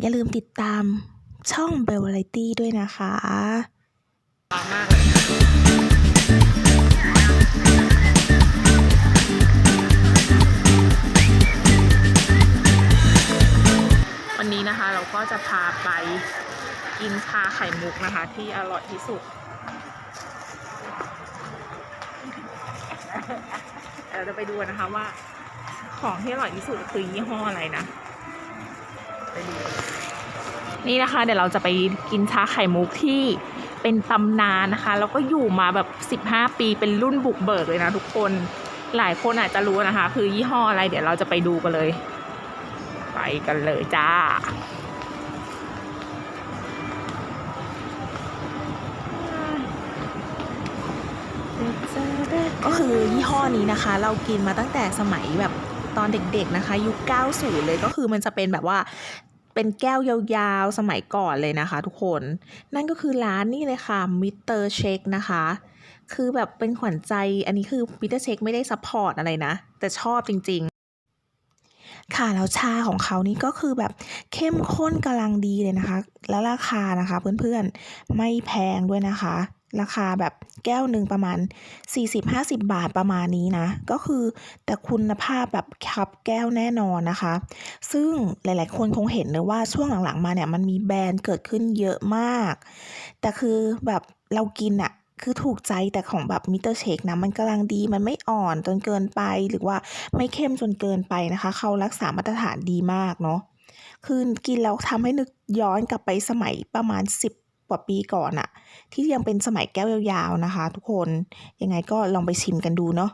อย่าลืมติดตามช่องเบลวาไรตี้ด้วยนะคะมากเลยวันนี้นะคะเราก็จะพาไปกินชาไข่มุกนะคะ ที่อร่อยที่สุด เราจะไปดูนะคะว่าของที่อร่อยที่สุดคือยี่ห้ออะไรนะ นี่นะคะ เดี๋ยวเราจะไปกินชาไข่มุกที่เป็นตำนานนะคะ แล้วก็อยู่มาแบบ 15 ปีเป็นรุ่นบุกเบิกเลยนะทุกคนหลายคนอาจจะรู้นะคะ คือยี่ห้ออะไรเดี๋ยวเราจะไปดูกันเลย ไปกันเลยจ้าก็คือยี่ห้อนี้นะคะ เรากินมาตั้งแต่สมัยแบบ ตอนเด็กๆนะคะ ยุค 90 เลยก็คือมันจะเป็นแบบว่าเป็นแก้วยาวๆ สมัยก่อนเลยนะคะ ทุกคน นั่นก็คือร้านนี่เลยค่ะมิสเตอร์เชคนะคะ คือแบบเป็นขวัญใจ อันนี้คือมิสเตอร์เชคไม่ได้ซัพพอร์ตอะไรนะ แต่ชอบจริงๆค่ะแล้วชาของเขานี่ก็คือแบบเข้มข้นกำลังดีเลยนะคะ แล้วราคานะคะเพื่อนๆไม่แพงด้วยนะคะ ราคาแบบแก้วหนึ่งประมาณ 40-50 บาทประมาณนี้นะ ก็คือแต่คุณภาพแบบคับแก้วแน่นอนนะคะ ซึ่งหลายๆ คนคงเห็นเลยว่าช่วงหลังๆ มาเนี่ยมันมีแบรนด์เกิดขึ้นเยอะมาก แต่คือแบบเรากินอะคือถูกใจแต่ของแบบมิเตอร์เชคนะมันกำลังดีมันไม่อ่อนจนเกินไปหรือว่าไม่เข้มจนเกินไปนะคะ เขารักษามาตรฐานดีมากเนาะคือกินแล้วทำให้นึกย้อนกลับไปสมัยประมาณ 10 ว่าปีก่อนอะที่ยังเป็นสมัยแก้วยาวๆนะคะ ทุกคนยังไงก็ลองไปชิมกันดูเนาะ